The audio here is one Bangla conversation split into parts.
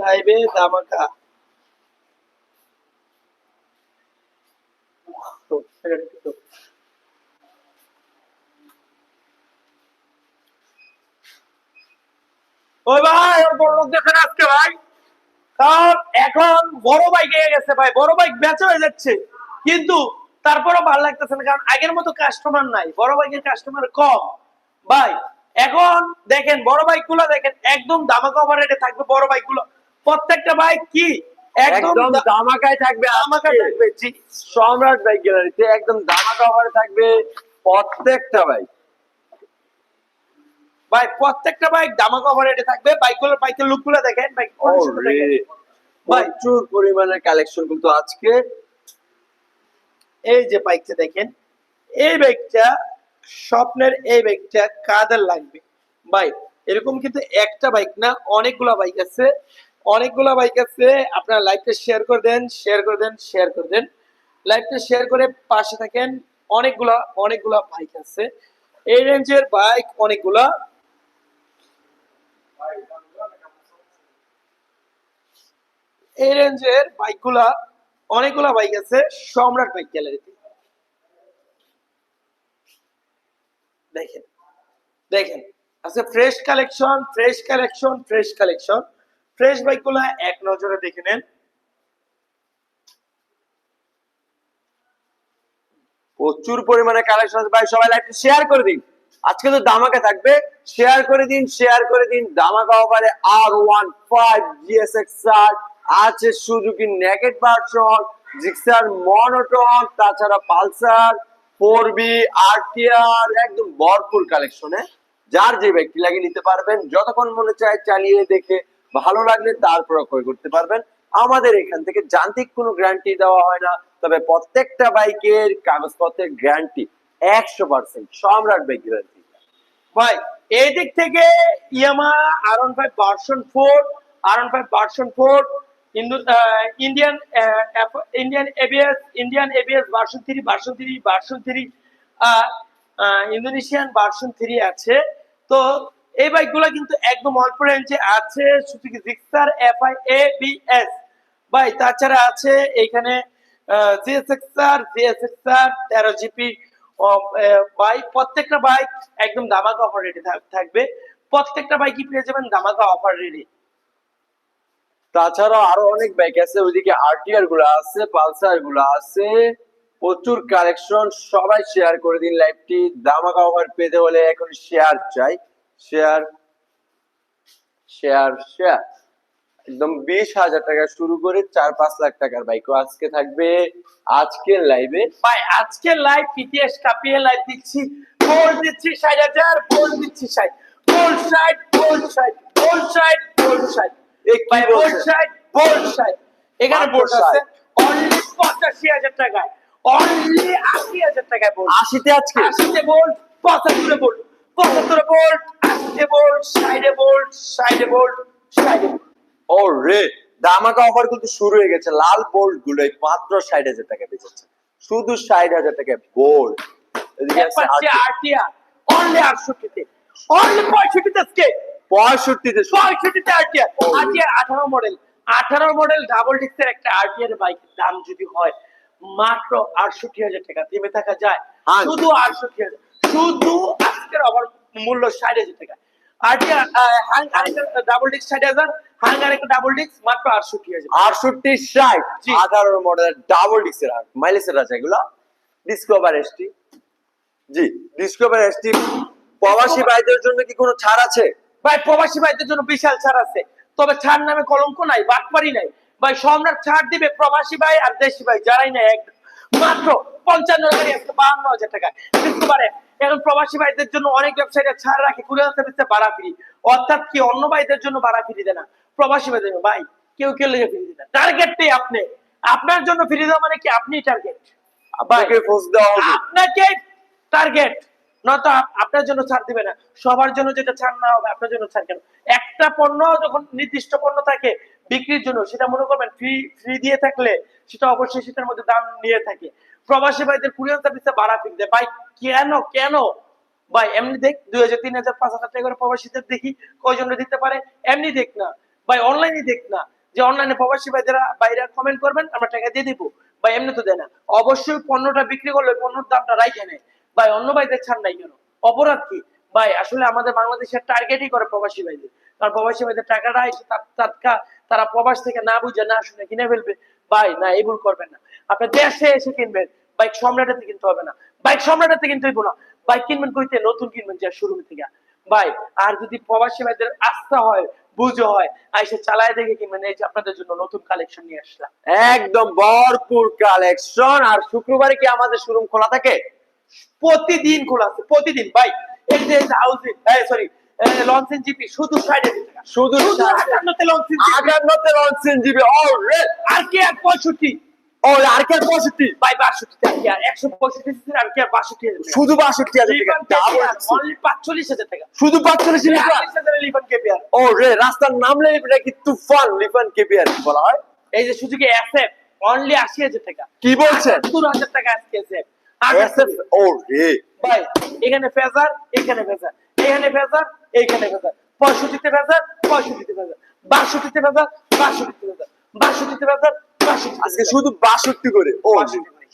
লাইভে ধামাকা। ওই ভাই বড় লোক দেখেন আজকে ভাই। কারণ এখন বড় বাইক এগিয়ে গেছে ভাই, বড় বাইক বেচা হয়ে যাচ্ছে। কিন্তু তারপরও ভালো লাগতেছে না, কারণ আগের মতো কাস্টমার নাই, বড় বাইকের কাস্টমার কম। ভাই, এখন দেখেন, বড় বাইকগুলো দেখেন, একদম দামাকা রেটে থাকবে বড় বাইকগুলো। প্রত্যেকটা বাইক কি? একদম দামাকায় থাকবে দামাকা থাকবে জি। সম্রাট বাইক গ্যালারিতে একদম দামাকা অফারে থাকবে প্রত্যেকটা বাইক ভাই প্রত্যেকটা বাইক দামাকা রেটে থাকবে। বাইকগুলোর বাইকের লুকগুলো দেখেন বাইক ভাই প্রচুর পরিমাণে কালেকশন কিন্তু আজকে। এই যে বাইকটা দেখেন এই বাইকটা স্বপ্নের এই বাইকটা কাদের লাগবে? ভাই এরকম কিন্তু একটা বাইক না অনেকগুলা বাইক আছে। অনেকগুলা বাইক আছে, আপনারা লাইভটা শেয়ার করে দেন শেয়ার করে দেন শেয়ার করে দেন। লাইভটা শেয়ার করে পাশে থাকেন, অনেকগুলা অনেকগুলা বাইক আছে। এই রেঞ্জের বাইক অনেকগুলা। এই রেঞ্জের বাইকগুলা, অনেকগুলা বাইক আছে, সম্রাট বাইক গ্যালারিতে। দেখেন দেখেন আচ্ছা fresh collection fresh collection fresh collection fresh বাইকগুলা এক নজরে দেখে নেন। প্রচুর পরিমাণে কালেকশন আছে। ভাই, সবাই লাইভটা শেয়ার করে দিন। আজকে তো দামাকা থাকবে। শেয়ার করে দিন শেয়ার করে দিন। দামাকা অফারে আর ওয়ান ফাইভ জিএসএক্স আছে Suzuki naked version Gixxer monotone তাছাড়া পালসার ফোর বি আরটিআর একদম ভরপুর কালেকশনে যার যে ব্যক্তি লাগে নিতে পারবেন, যতক্ষণ মনে চায় চালিয়ে দেখে ভালো লাগলে তারপর ক্রয় করতে পারবেন। আমাদের এখান থেকে যান্ত্রিক কোনো গ্যারান্টি দেওয়া হয় না। তবে প্রত্যেকটা বাইকের কাগজপত্রের গ্যারান্টি একশো পার্সেন্ট সম্রাট বাইক গ্যারান্টি ভাই এই দিক থেকে Yamaha R one five version four R one five version four Indian Indian ABS Indian ABS version three version three version three Indonesian version three আছে। তো এই বাইকগুলো কিন্তু একদম অল্প রেঞ্জে আছে Suzuki Gixxer FI A B S ভাই, তাছাড়া আছে এখানে জিএসএক্সআর জিএসএক্সআর তেরো জিপি বাইক প্রত্যেকটা বাইক একদম দামাকা অফার রেটে থাকবে। প্রত্যেকটা বাইকই পেয়ে যাবেন দামাকা অফার রেটে তাছাড়া আরও অনেক বাইক আছে, ওইদিকে আরটিআরগুলো আছে পালসারগুলো আছে। প্রচুর কালেকশন সবাই শেয়ার করে দিন লাইভটি দামাকা অফার পেতে হলে এখন শেয়ার চাই। Share share share. একদম বিশ হাজার টাকা শুরু করে চার পাঁচ লাখ টাকার বাইকও আজকে থাকবে। আজকের লাইভে ভাই আজকে লাইভ পিটিএস কাপিয়ে লাইভ দিচ্ছি। গোল দিচ্ছি ষাট হাজার গোল দিচ্ছি ষাট। গোল ষাট গোল ষাট গোল ষাট গোল ষাট। এই কি ভাই গোল বলছেন? ষাট গোল ষাট। এখানে বোর্ড আছে অনলি পঁচাশি হাজার টাকায়। অনলি আশি হাজার টাকায় বোর্ড আশিতে আজকে? আশিতে বোল্ট পঁচাত্তরে বোল্ট পঁচাত্তরে বোল্ট আশিতে বোল্ট ষাটে বোল্ট ষাটে বোল্ট ষাটে ও রে দামাকা অফার কিন্তু শুরু হয়ে গেছে। লাল বোল্টগুলো মাত্র ষাট হাজার টাকা বেচেছে শুধু ষাট হাজার টাকা বোল্ট এদিকে আছে আরটিআর অনলি আটষট্টিতে অনলি পঁয়ষট্টিতে আজকে। পঁয়ষট্টিতে পঁয়ষট্টিতে আরটিআর আরটিআর আঠারো মডেল আঠারো মডেল ডাবল ডিস্কের একটা আরটিআর বাইকের দাম যদি হয় মাত্র আটষট্টি হাজার টাকা। থেমে থাকা যায়। শুধু আটষট্টি হাজার। শুধু মূল্য ষাট হাজার টাকা। ডাবল ডিস্ক ষাট হাজার হাং আরেকটা ডাবল ডিস্ক মাত্র আটষট্টি হাজার আটষট্টি ষাট আঠারো মডেল ডাবল ডিস্কের মাইলেজের আছে এগুলো Discover ST G Discover ST প্রবাসী ভাইদের জন্য কি কোনো ছাড় আছে? ভাই প্রবাসী ভাইদের জন্য বিশাল ছাড় আছে। তবে ছাড় নামে কলঙ্ক নাই বাটপারি নাই। ভাই সম্রাট ছাড় দিবে প্রবাসী ভাই আর দেশি ভাই যারাই নাই মাত্র পঞ্চান্ন হাজার একশো বাহান্ন হাজার টাকা। এখন প্রবাসী ভাইদের জন্য অনেক ব্যবসায়ীরা ছাড় রাখে কুড়ি হাজার দিচ্ছে ভাড়া ফ্রি। অর্থাৎ কি অন্য ভাইদের জন্য ভাড়া ফ্রি দেয় না? প্রবাসী ভাইদের ভাই কেউ কেউ লেগে ফ্রি দেয় না। টার্গেটটাই আপনি। আপনার জন্য ফ্রি দেওয়া মানে কি? আপনি টার্গেট আপনাকে ফোর্স দেওয়া হবে। আপনাকে টার্গেট নয়তো আপ- আপনার জন্য ছাড় দিবে না। সবার জন্য যেটা ছাড় না হবে আপনার জন্য ছাড় কেন? একটা পণ্য যখন নির্দিষ্ট পণ্য থাকে বিক্রির জন্য সেটা মনে করবেন ফ্রি ফ্রি দিয়ে থাকলে সেটা অবশ্যই সেটার মধ্যে দাম নিয়ে থাকে। প্রবাসী ভাইদের কুরিয়ার সার্ভিসে ভাড়া দেয় ভাই, কেন? কেন? ভাই, এমনি দেখ, দুই হাজার, তিন হাজার, পাঁচ হাজার টাকা করে প্রবাসীদের দেখি কয়জনে দিতে পারে। এমনি দেখ না। ভাই অনলাইনে দেখ না যে অনলাইনে প্রবাসী ভাইদের বাইরে কমেন্ট করবেন, আমরা টাকা দিয়ে দিব। ভাই, এমনি তো দেয় না। অবশ্যই পণ্যটা বিক্রি করলে পণ্যর দামটা রাইখে নেয়। ভাই, অন্য ভাইদের ছাড় নাই কেন? অপরাধ কি? ভাই, আসলে আমাদের বাংলাদেশের টার্গেটই করে প্রবাসী ভাইদের। কারণ প্রবাসী ভাইদের টাকাটা এসে তারা প্রবাস থেকে না বুঝে, না শুনে কিনে ফেলবে। ভাই না এই ভুল করবেন না। আপনি দেশে এসে কিনবেন বাইক সম্রাটেতে কিনতে হবে না। বাইক সম্রাটেতে কিনতে হইব না বাইক কিনবেন কইতে নতুন কিনবেন যে শোরুম থেকে। ভাই আর যদি প্রবাসী ভাইদের আস্থা হয় বুঝো হয় আইসে চালায় দেখে কিনবেন এই যে আপনাদের জন্য নতুন কালেকশন নিয়ে আসলাম। একদম ভরপুর কালেকশন। আর শুক্রবারে কি আমাদের শোরুম খোলা থাকে? প্রতিদিন খোলা আছে প্রতিদিন। ভাই এই যে হাউজিং সরি লঞ্চেন জিপি শুধু সাইডে টাকা শুধু আটান্নতে লঞ্চেন জিপি লঞ্চেন জিবি অলরে আর কি আর পঁয়ষট্টি? ও আর কে পঁয়ষট্টি? বাষট্টি আর কি আর একশো পঁয়ষট্টি আর কি আর বাষট্টি শুধু বাষট্টি হাজার টাকা। পাঁচচল্লিশ হাজার টাকা। শুধু পাঁচচল্লিশ লিফান কেপিআর। ও রে রাস্তার নাম লেগে নাকি তুফান লিফান কেপিআর বলা হয়? এই যে সুজুকি এসএফ অনলি আশি হাজার টাকা। কি বলছেন সত্তর হাজার টাকা আজকে ও রে ভাই এখানে ফেজার এখানে ফেজার। এখানে ফেজার এইখানে ফেজার পঁয়ষট্টিতে ফেজার পঁয়ষট্টিতে ফেজার বাষট্টিতে ফেজার বাষট্টিতে ফেজার বাষট্টিতে বাষট্টি আজকে শুধু বাষট্টি করে ও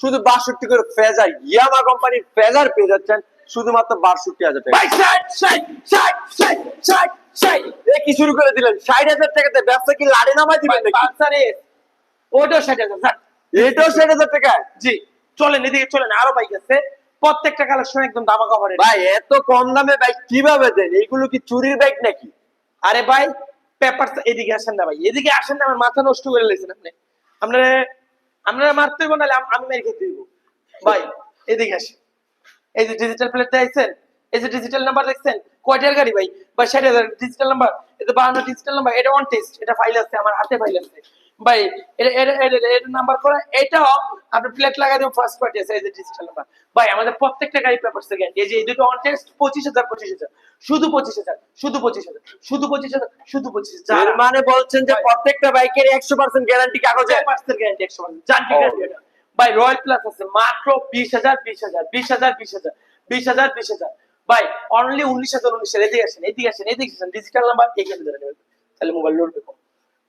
শুধু বাষট্টি করে ফেজার ইয়ামা কোম্পানির ফেজার পেয়ে যাচ্ছেন শুধুমাত্র বাষট্টি হাজার টাকা। কি শুরু করে দিলেন? ষাট হাজার টাকাতে ব্যবসা কি লাড়ে নামাই দিবেন ওটাও ষাট হাজার। এটাও ষাট হাজার টাকা? জি চলেন এদিকে চলেন। আরও বাইক আছে। প্রত্যেকটা কালেকশন একদম দামা কভারের ভাই এত কম দামে বাইক কীভাবে দেন? এগুলো কি চুরির বাইক নাকি? আরে ভাই পেপার এদিকে আসেন না ভাই। এদিকে আসেন না আমার মাথা নষ্ট করে লেছেন আপনি। আপনারা আপনারা মারতে নাহলে আমি মেরে খেতে হইব। ভাই এদিকে আসেন। এই যে ডিজিটাল প্লেট দেখছেন এই যে ডিজিটাল নাম্বার দেখছেন কয়টার গাড়ি ভাই? বা ষাট হাজার ডিজিটাল নাম্বার এটা বাহান্ন ডিজিটাল নাম্বার এটা অন টেস্ট এটা ফাইল আছে আমার হাতে ফাইল আছে। ভাই নাম্বার করা এটাও আপনি প্লেট দেবেন ফার্স্ট পার্টি আছে এই যে ডিজিটাল নাম্বার ভাই আমাদের প্রত্যেকটা গাড়ি পেপার সেকেন্ড এই যে এই দুটো অন টেস্ট পঁচিশ হাজার পঁচিশ হাজার। শুধু পঁচিশ হাজার শুধু পঁচিশ হাজার শুধু পঁচিশ হাজার শুধু পঁচিশ হাজার। মানে বলছেন যে প্রত্যেকটা বাইকের একশো পার্সেন্ট গ্যারান্টি কাগজে? পার্সেন্ট গ্যারান্টি একশো পার্সেন্ট গ্যারান্টি ভাই রয়্যাল প্লাস আছে মাত্র বিশ হাজার বিশ হাজার বিশ হাজার বিশ হাজার বিশ হাজার বিশ হাজার। ভাই অনলি উনিশ হাজার উনিশ হাজার। এদিকে আসেন এদিকে আসেন এদিকে আসেন। ডিজিটাল নাম্বার এখানে ধরে নেবেন। তাহলে mobile load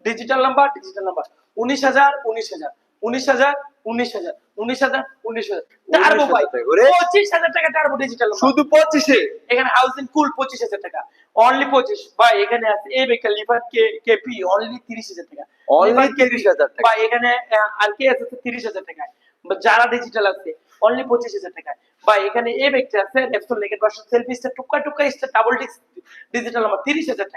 digital number digital number উনিশ হাজার উনিশ হাজার। উনিশ হাজার উনিশ হাজার। উনিশ হাজার উনিশ হাজার। টার্বো ভাই পঁচিশ হাজার টাকা টার্বো ডিজিটাল শুধু পঁচিশে? এখানে হাউসিং কুল পঁচিশ হাজার টাকা। অনলি পঁচিশ। ভাই এখানে আছে এ বেকার লিভার কে কেপি অনলি তিরিশ হাজার টাকা। অনলি লিভার হাজার 30,000 টাকা। ভাই এখানে আর কে আছে? তিরিশ হাজার টাকা যারা ডিজিটাল আছে অনলি পঁচিশ হাজার টাকায়। ভাই এখানে এ ব্যক্তি আছে লেফটন লেগের বাসন সেলফি স্টার টুকা টুকা স্টার ডাবল ডিস্ক ডিজিটাল আমার তিরিশ হাজার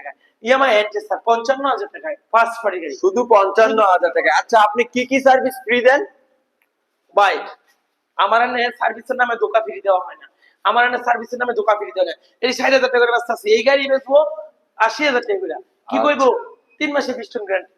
ইএমআই এন্ট্রেস স্যার পঞ্চান্ন হাজার টাকায় ফার্স্ট পার্টি গাড়ি। শুধু পঞ্চান্ন হাজার টাকা আচ্ছা আপনি কি কি সার্ভিস ফ্রি দেন? ভাই আমার এনে সার্ভিসের নামে দোকা ফ্রি দেওয়া হয় না। আমার এনে সার্ভিসের নামে দোকা ফ্রি দেওয়া হয় এই ষাট হাজার টাকার রাস্তা আছে এই গাড়ি বেচবো আশি হাজার টাকা কি আচ্ছা। কইবো? তিন মাসে পিস্টন গ্যারান্টি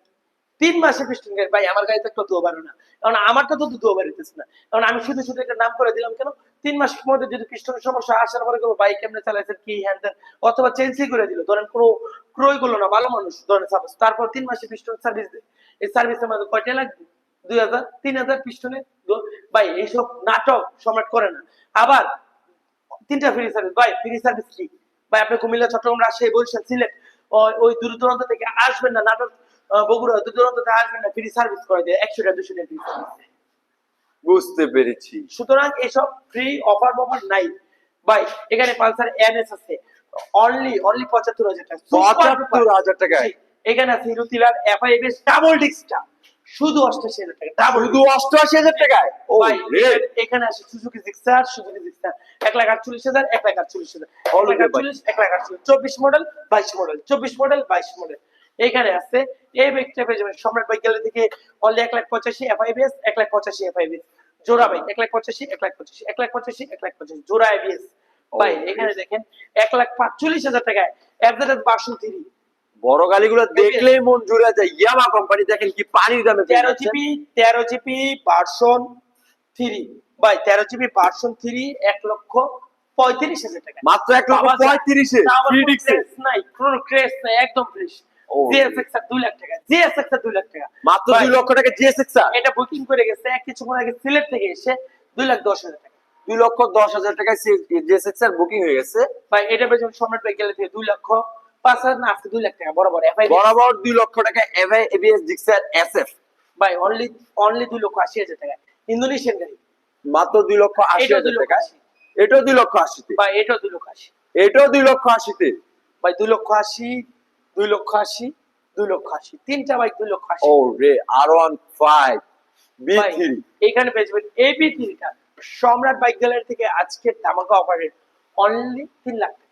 তিন মাসে পিস্টন গ্যারান্টি ভাই, আমার গাড়িতে একটা দুবার না। কারণ আমারটা তো দুবার হইতেছে না। কারণ আমি শুধু শুধু একটা নাম করে দিলাম, কেন? তিন মাসের মধ্যে যদি পিস্টনের সমস্যা আসার পরে কেউ বাইক কেমনে চালাইছেন কি হ্যান অথবা চেঞ্জই করে দিল, ধরেন কোনো ক্রয় করল না, ভালো মানুষ, ধরেন সাপোজ তারপর তিন মাসে পিস্টন সার্ভিস দেয় এই সার্ভিসের মধ্যে কয়টা লাগবে? দুই হাজার, তিন হাজার পিস্টনে ভাই, এইসব নাটক সম্রাট করে না। আবার তিনটা ফ্রি সার্ভিস ভাই ফ্রি সার্ভিস কি? ভাই, আপনি কুমিল্লা, চট্টগ্রাম, রাজশাহী, বরিশাল, সিলেট, ওই- দূর দূরান্ত থেকে আসবেন না, নাটক বগুড়া দূর দূরান্ত থেকে আসবেন না ফ্রি সার্ভিস করে দেয় একশো টাকা দুশো টাকা। বুঝতে পেরেছি। সুতরাং এসব ফ্রি অফার অফার নাই। ভাই এখানে পালসার এনএস আছে। অনলি অনলি পঁচাত্তর হাজার টাকা। পঁচাত্তর। হাজার টাকায় জি, এখানে আছে হিরো ডাবল ডিস্কটা শুধু অষ্টাশি হাজার টাকা ডাবল শুধু অষ্টআশি হাজার টাকায়? ও এখানে আসে সুজুকি জিক্সার সুজুকি জিক্সার এক লাখ আটচল্লিশ হাজার এক লাখ আটচল্লিশ হাজার। এক লাখ আটচল্লিশ এক লাখ আটচল্লিশ। চব্বিশ মডেল বাইশ মডেল চব্বিশ মডেল বাইশ মডেল এখানে আছে। এই বাইকটা পেয়ে যাবেন সম্রাট বাইক গ্যালারি থেকে অনলি এক লাখ পঁচাশি এফআইবিএস এক লাখ পঁচাশি এফআইবিএস জোড়া বাইক এক লাখ পঁচাশি এক লাখ পঁচাশি এক লাখ পঁচাশি এক লাখ পঁচাশি। জোড়া আইবিএস ভাই এখানে দেখেন এক লাখ পাঁচচল্লিশ হাজার টাকায় এফজেড বাসন থ্রি বড় গাড়িগুলো দেখলেই মন জুড়ে যায়। ইয়ামা কোম্পানি দেখেন কি পানির দামে তেরো। জিবি তেরো জিবি ভার্সন থ্রি ভাই তেরো জিবি ভার্সন থ্রি এক লক্ষ পঁয়ত্রিশ হাজার টাকা মাত্র এক লক্ষ পঁয়ত্রিশে। নাই কোনো ক্রেজ নাই একদম ফ্রেশ ও। জিএসএক্স লাখ টাকা জিএসএক্স আর লাখ টাকা। মাত্র ভাই, লক্ষ টাকা জিএসএক্স এটা বুকিং করে গেছে কিছুক্ষণ আগে সিলেট থেকে এসে দুই লাখ দশ হাজার টাকা। দুই লক্ষ দশ হাজার টাকায় জিএসএক্স এর বুকিং হয়ে গেছে। ভাই এটা পেয়েছেন সম্রাট ভাই গেলে থেকে দুই লক্ষ পাঁচ হাজার না আজকে দুই লাখ টাকা বরাবর বরাবর দুই লক্ষ টাকা এভাই এবিএস ডিক্সার এসএফ ভাই অনলি অনলি দুই লক্ষ আশি হাজার টাকা। ইন্দোনেশিয়ান গাড়ি। মাত্র দুই লক্ষ আশি হাজার টাকা এটাও দুই লক্ষ আশিতে। ভাই এটাও দুই লক্ষ আশি। এটাও দুই লক্ষ আশিতে। ভাই দুই লক্ষ আশি দুই লক্ষ আশি দুই লক্ষ আশি তিনটা বাইক দুই লক্ষ আশি। ও রে R one five V three পেয়ে যাবেন এবি থ্রিটা সম্রাট বাইক গ্যালারি থেকে আজকের ধামাকা অনলি তিন লাখ টাকা।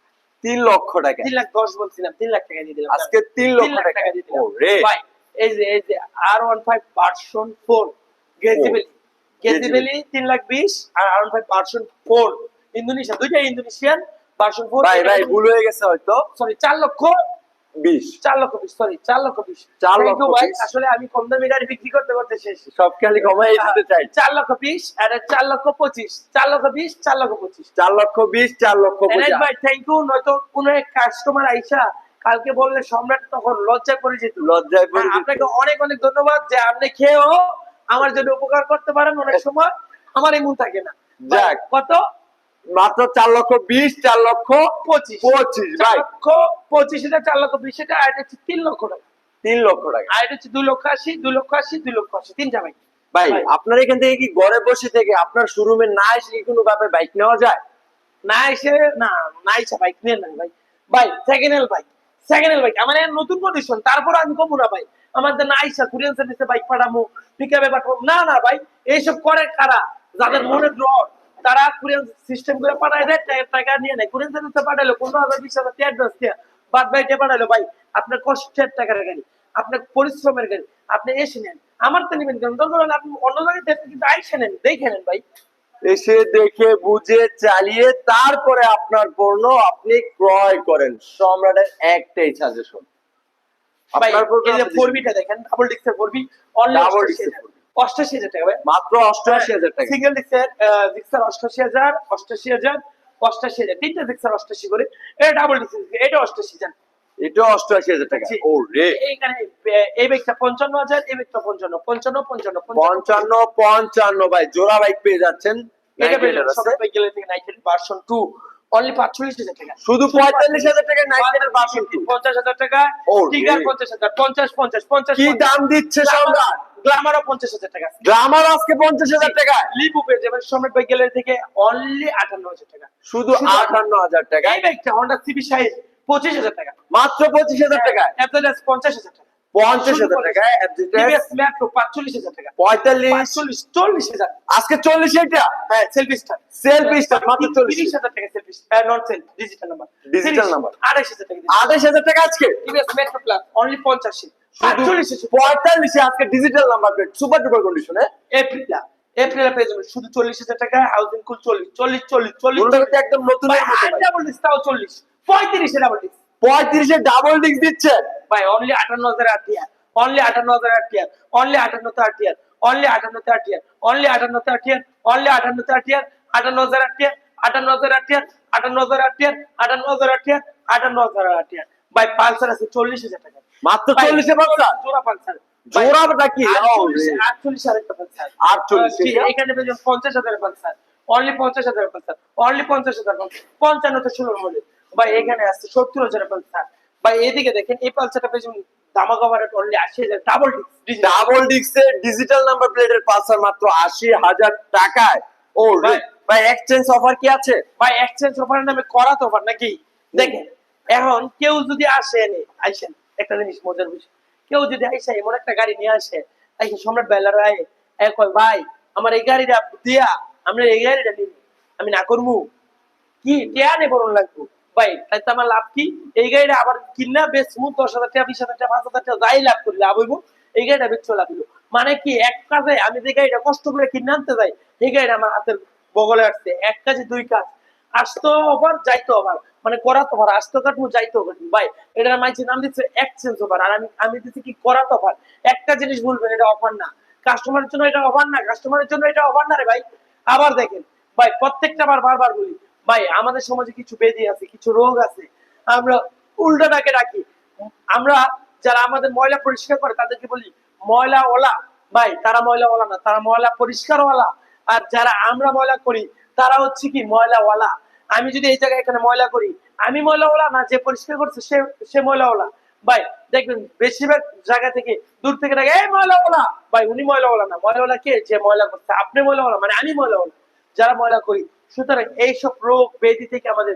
তিন লক্ষ টাকা। তিন লাখ দশ বলছিলাম তিন লাখ টাকা দিয়ে দিলাম। আজকে তিন লক্ষ টাকা। দিয়ে দিলাম। রে। ভাই এই যে এই যে R one five version four গেজিবেলি গেজিবেলি তিন লাখ বিশ R R one five version four Indonesia দুইটা ইন্দোনেশিয়ান ভার্সন ফোর ভাই ভাই ভুল হয়ে গেছে হয়তো। সরি চার লক্ষ বিশ। চার লক্ষ বিশ সরি চার লক্ষ বিশ। চার লক্ষ ভাই। আসলে আমি কম দামি গাড়ি বিক্রি করতে করতে শেষ। সব খালি কমাই দিতে চাই। চার লক্ষ বিশ আর চার লক্ষ পঁচিশ। চার লক্ষ বিশ চার লক্ষ পঁচিশ। চার লক্ষ বিশ চার লক্ষ এনায়েত ভাই থ্যাংক ইউ নয়তো কোনো এক কাস্টমার আইসা কালকে বললে সম্রাট তখন লজ্জায় পড়ে যেত। লজ্জায় পড়ে হ্যাঁ, আপনাকে অনেক অনেক ধন্যবাদ যে আপনি খেয়েও আমার জন্য উপকার করতে পারেন অনেক সময়। আমার এমন থাকে না। যাক। কত? মাত্র চার লক্ষ বিশ চার লক্ষ পঁচিশ। পঁচিশ ভাই। লক্ষ পঁচিশ এটা চার লক্ষ বিশ এটা আর হচ্ছে তিন লক্ষ টাকা। তিন লক্ষ টাকা। আর এটা হচ্ছে দুই লক্ষ আশি দুই লক্ষ আশি দুই লক্ষ আশি তিনটা ভাই। ভাই। আপনার এখান থেকে কি ঘরে বসে থেকে আপনার শোরুমে না এসে কি কোনো ভাবে বাইক নেওয়া যায়? না এসে না না এসে বাইক নিয়ে না ভাই। ভাই second hand bike second hand bike আমার নতুন কন্ডিশন তারপর আমি কমু না ভাই। আমাদের না আইসা কুরিয়ান সার্ভিসে বাইক পাঠাবো পিকআপে পাঠাবো না না ভাই এইসব করে কারা? যাদের মনে ডর তারা কুরিয়ান সিস্টেম করে পাঠায় দেয় টাকা নিয়ে নেয়। কুরিয়ান সার্ভিসে পাঠাইলো পনেরো হাজার বিশ হাজার অ্যাডভান্স দিয়ে বাদ বাইকে পাঠাইলো ভাই আপনার কষ্টের টাকার গাড়ি আপনার পরিশ্রমের গাড়ি আপনি এসে নেন। আমার তো নেবেন কেন? হলে আপনি অন্য জায়গায় কিন্তু আইসে নেন দেখে নেন ভাই। এসে দেখে বুঝে চালিয়ে তারপরে আপনার পণ্য আপনি ক্রয় করেন। সম্রাটের একটাই সাজেশন আপনার দেখেন ডাবল ডিক্সের ফোর বি অনলি Double অষ্টাশি হাজার টাকা ভাই। মাত্র অষ্টআশি হাজার টাকা। সিঙ্গেল ডিক্সের ডিক্সের অষ্টাশি হাজার অষ্টাশি হাজার অষ্টাশি হাজার। তিনটা ডিক্সের অষ্টাশি করে এটা ডাবল ডিক্স এটা অষ্টাশি হাজার। এটা অষ্টআশি হাজার টাকা। ও রে এইখানে এই ব্যাগটা পঞ্চান্ন হাজার এই ব্যাগটা পঞ্চান্ন পঞ্চান্ন পঞ্চান্ন পঞ্চান্ন। পঞ্চান্ন ভাই। জোড়া বাইক পেয়ে যাচ্ছেন। এটা পেয়ে 98 সবাই বাইক গেলে থেকে নাইটের ভার্সন টু অনলি পাঁচচল্লিশ হাজার টাকা। শুধু পঁয়তাল্লিশ হাজার টাকা নাইকের বাসন পঞ্চাশ হাজার টাকা ও টিগার রে। পঞ্চাশ হাজার পঞ্চাশ পঞ্চাশ পঞ্চাশ কি দাম দিচ্ছে সম্রাট? পঞ্চাশ হাজার টাকা। গ্রামার আজকে পঞ্চাশ হাজার টাকা? লিবু পেয়ে যাবেন সম্রাট বাইক গ্যালারি থেকে অনলি আটান্ন হাজার টাকা। শুধু শুধু আটান্ন হাজার টাকা? এই বাইকটা হন্ডা সিবি সাইজ পঁচিশ হাজার টাকা। মাত্র পঁচিশ হাজার টাকা? অ্যাপেলাস পঞ্চাশ হাজার টাকা। পঞ্চাশ হাজার টাকা? পাঁচচল্লিশ হাজার টাকা। পঁয়তাল্লিশ? পাঁচচল্লিশ চল্লিশ হাজার। আজকে চল্লিশ এটা হ্যাঁ সেলফি স্টার সেলফি স্টার মাত্র চল্লিশ। হাজার টাকা selfie not sell digital number Digital number। আড়াইশ হাজার টাকা আঠাশ হাজার টাকা আজকে? টিভিএস মেট্রো প্লাস অনলি পঞ্চাশে। পঁয়তাল্লিশে আজকে digital number plate super duper কন্ডিশনে এপ্রিলা এপ্রিলে পেয়ে যাবেন শুধু চল্লিশ হাজার টাকা হাউজিং কুল চল্লিশ চল্লিশ চল্লিশ চল্লিশ। একদম নতুন ডাবল ডিস্ক তাও চল্লিশ। পঁয়ত্রিশে ডাবল ডিস্ক পঁয়ত্রিশে ডাবল ডিস্ক দিচ্ছে। ভাই অনলি আটান্ন হাজার আটিয়ার অনলি আটান্ন হাজার আটিয়ার অনলি আটান্ন আটিয়ার অনলি আটান্ন আটিয়ার অনলি আটান্ন আটিয়ার অনলি আটান্ন আটিয়ার আটান্ন হাজার আটিয়ার আটান্ন হাজার আটিয়ার আটান্ন হাজার আটিয়ার আটান্ন হাজার আটিয়ার আটান্ন হাজার আটিয়ার ভাই পালসার আছে চল্লিশ হাজার টাকা। মাত্র চল্লিশে পাঁচটা? জোড়া কি? আটচল্লিশ রে। আটচল্লিশ আরেকটা পালসার আটচল্লিশ, এখানে পঞ্চাশ হাজার পালসার অনলি পঞ্চাশ হাজার পালসার অনলি পঞ্চাশ হাজার পঞ্চান্ন তো ষোলোর মধ্যে ভাই এখানে আসছে সত্তর হাজার পালসার ভাই এদিকে দেখেন এই পালসারটা পেয়ে দামা কভারেট অনলি আশি হাজার। ডাবল ডিস্ক ডাবল ডিস্কের ডিজিটাল নাম্বার প্লেটের পালসার মাত্র আশি হাজার টাকায়। ও। ভাই। এক্সচেঞ্জ অফার কি আছে? ভাই এক্সচেঞ্জ অফারের নামে করা তো অফার নাকি? দেখেন এখন কেউ যদি আসে এনে আইসেন। একটা জিনিস মজার বিষয়। কেউ যদি আইসে এমন একটা গাড়ি নিয়ে আসে, আইসে সম্রাট বেলার আয় এক ভাই, আমার এই গাড়িটা দিয়া, আমরা এই গাড়িটা নিব। আমি না করব কি, টেয়া নে করুন লাগবো? ভাই, তাই তো আমার লাভ কি? এই গাড়িটা আবার কিনা দশ হাজার টাকা, বিশ হাজার টাকা, পাঁচ হাজার টাকা, যাই লাভ করি, লাভ হইব। এই গাড়িটা লাভ হইব। মানে কি, এক কাজে আমি যে গাড়িটা কষ্ট করে কিনে আনতে যাই, এই গাড়িটা আমার হাতের বগলে আসছে। এক কাজে দুই কাজ। আসতো ওভার যাইতো ওভার মানে করা তো ওভার আসতো কাটবো, যাইতো কাটবো ভাই এটা মাইছে নাম দিচ্ছে এক্সচেঞ্জ ওভার আর আমি আমি দিচ্ছি কি করা তো ওভার একটা জিনিস বলবেন, এটা অফার না। কাস্টমারের জন্য এটা অফার না কাস্টমারের জন্য এটা অফার না রে ভাই। আবার দেখেন, ভাই, প্রত্যেকটা বার বারবার বলি, ভাই, আমাদের সমাজে কিছু বেদি আছে, কিছু রোগ আছে। আমরা উল্টাটাকে রাখি। আমরা যারা আমাদের ময়লা পরিষ্কার করে, তাদেরকে বলি ময়লা ওলা ভাই, তারা ময়লা ওলা না, তারা ময়লা পরিষ্কার ওয়ালা আর যারা আমরা ময়লা করি, তারা হচ্ছে কি ময়লা ওয়ালা আমি যদি এই জায়গায় এখানে ময়লা করি, আমি ময়লাওয়ালা না, যে পরিষ্কার করছে সে সে ময়লাওয়ালা। ভাই, দেখবেন বেশিরভাগ জায়গা থেকে দূর থেকে দেখে, এই ময়লাওয়ালা! ভাই, উনি ময়লাওয়ালা না। ময়লাওয়ালা কে? যে ময়লা করছে। আপনি ময়লাওয়ালা মানে আমি ময়লাওয়ালা। যারা ময়লা করি, সুতরাং এইসব রোগ ব্যাধি থেকে আমাদের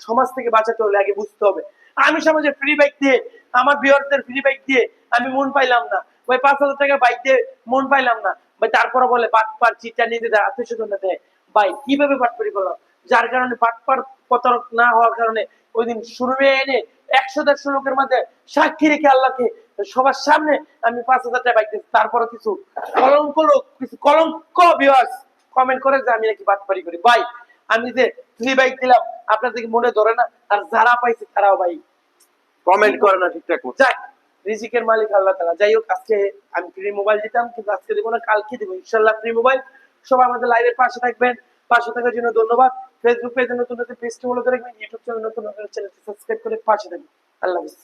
সমাজ থেকে বাঁচাতে হলে আগে বুঝতে হবে। আমি সমাজে ফ্রি বাইক দিয়ে, আমার বিহারদের ফ্রি বাইক দিয়ে আমি মন পাইলাম না। ওই পাঁচ হাজার টাকা বাইক দিয়ে মন পাইলাম না। ভাই তারপরে বলে বাটপার চিটা নিতে দেয় আত্মীয় স্বজন দেয়। ভাই, কীভাবে বাটপারি করলাম? যার কারণে বাটপার প্রতারক না হওয়ার কারণে ওই দিন শুরুবে এনে একশো দেড়শো লোকের মধ্যে সাক্ষী রেখে আল্লাহকে সবার সামনে আমি পাঁচ হাজার টাকা বাইক তারপরে কিছু কলঙ্ক লোক কিছু কলঙ্ক ভিউয়ার্স কমেন্ট করে যে আমি নাকি বাটপারি করি। ভাই আমি যে ফ্রি বাইক দিলাম আপনাদের কি মনে ধরে না আর যারা পাইছে তারাও ভাই কমেন্ট করে না ঠিকঠাক যাক রিজিকের মালিক আল্লাহ তালা যাই হোক আজকে আমি ফ্রি মোবাইল দিতাম কিন্তু আজকে দেবো না কালকে দেবো। ইনশাল্লাহ ফ্রি মোবাইল সবাই আমাদের লাইভের পাশে থাকবেন। পাশে থাকার জন্য ধন্যবাদ। ফেসবুক পেজে নতুন নতুন পেজটি ফলো করে ইউটিউব চ্যানেল নতুন নতুন চ্যানেলটি সাবস্ক্রাইব করে পাশে থাকবেন। আল্লাহ হাফিজ।